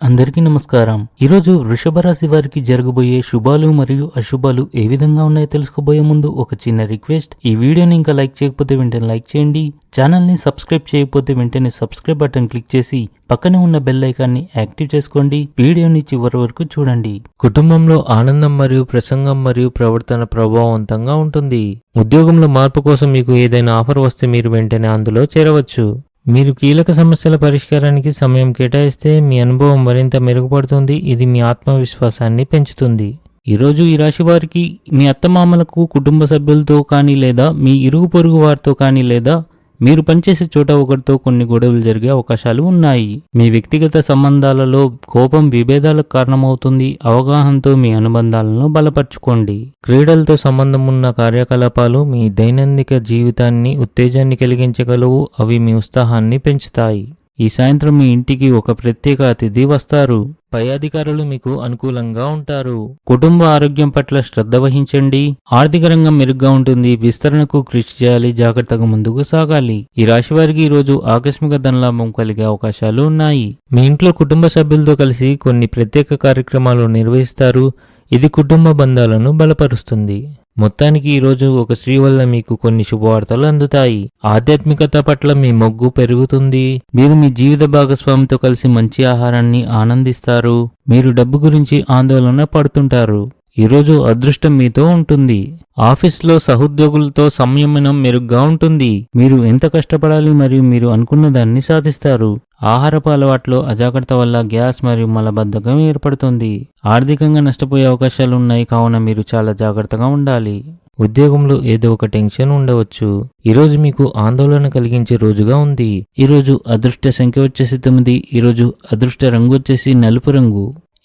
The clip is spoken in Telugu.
అందరికీ నమస్కారం. ఈరోజు వృషభ రాశి వారికి జరగబోయే శుభాలు మరియు అశుభాలు ఏ విధంగా ఉన్నాయో తెలుసుకోబోయే ముందు ఒక చిన్న రిక్వెస్ట్. ఈ వీడియోని ఇంకా లైక్ చేయకపోతే వెంటనే లైక్ చేయండి. ఛానల్ని సబ్స్క్రైబ్ చేయకపోతే వెంటనే సబ్స్క్రైబ్ బటన్ క్లిక్ చేసి పక్కనే ఉన్న బెల్ ఐకాన్ని యాక్టివ్ చేసుకోండి. వీడియోని చివరి వరకు చూడండి. కుటుంబంలో ఆనందం మరియు ప్రసంగం మరియు ప్రవర్తన ప్రభావవంతంగా ఉంటుంది. ఉద్యోగంలో మార్పు కోసం మీకు ఏదైనా ఆఫర్ వస్తే మీరు వెంటనే అందులో చేరవచ్చు. మీరు కీలక సమస్యల పరిష్కారానికి సమయం కేటాయిస్తే మీ అనుభవం మరింత మెరుగుపడుతుంది. ఇది మీ ఆత్మవిశ్వాసాన్ని పెంచుతుంది. ఈరోజు ఈ రాశి వారికి మీ అత్తమామలకు కుటుంబ సభ్యులతో కానీ లేదా మీ ఇరుగు పొరుగు వారితో కానీ లేదా మీరు పనిచేసే చోట ఒకరితో కొన్ని గొడవలు జరిగే అవకాశాలు ఉన్నాయి. మీ వ్యక్తిగత సంబంధాలలో కోపం విభేదాలకు కారణమవుతుంది. అవగాహనతో మీ అనుబంధాలను బలపరచుకోండి. క్రీడలతో సంబంధం ఉన్న కార్యకలాపాలు మీ దైనందిక జీవితాన్ని ఉత్తేజాన్ని కలిగించగలవు. అవి మీ ఉత్సాహాన్ని పెంచుతాయి. ఈ సాయంత్రం మీ ఇంటికి ఒక ప్రత్యేక అతిథి వస్తారు. పై అధికారులు మీకు అనుకూలంగా ఉంటారు. కుటుంబ ఆరోగ్యం పట్ల శ్రద్ధ వహించండి. ఆర్థిక రంగం మెరుగ్గా ఉంటుంది. విస్తరణకు కృషి చేయాలి. జాగ్రత్తగా ముందుకు సాగాలి. ఈ రాశి వారికి ఈ రోజు ఆకస్మిక ధనలాభం కలిగే అవకాశాలు ఉన్నాయి. మీ ఇంట్లో కుటుంబ సభ్యులతో కలిసి కొన్ని ప్రత్యేక కార్యక్రమాలు నిర్వహిస్తారు. ఇది కుటుంబ బంధాలను బలపరుస్తుంది. మొత్తానికి ఈరోజు ఒక స్త్రీ వల్ల మీకు కొన్ని శుభవార్తలు అందుతాయి. ఆధ్యాత్మికత పట్ల మీ మొగ్గు పెరుగుతుంది. మీరు మీ జీవిత భాగస్వామితో కలిసి మంచి ఆహారాన్ని ఆనందిస్తారు. మీరు డబ్బు గురించి ఆందోళన పడుతుంటారు. ఈరోజు అదృష్టం మీతో ఉంటుంది. ఆఫీస్లో సహోద్యోగులతో సంయమనం మెరుగ్గా ఉంటుంది. మీరు ఎంత కష్టపడాలి మరియు మీరు అనుకున్న దాన్ని సాధిస్తారు. ఆహారపు అలవాట్లో అజాగ్రత్త వల్ల గ్యాస్ మరియు మలబద్ధకం ఏర్పడుతుంది. ఆర్థికంగా నష్టపోయే అవకాశాలు ఉన్నాయి కావున మీరు చాలా జాగ్రత్తగా ఉండాలి. ఉద్యోగంలో ఏదో ఒక టెన్షన్ ఉండవచ్చు. ఈరోజు మీకు ఆందోళన కలిగించే రోజుగా ఉంది. ఈరోజు అదృష్ట సంఖ్య వచ్చేసి తొమ్మిది ఈరోజు అదృష్ట రంగు వచ్చేసి నలుపు రంగు.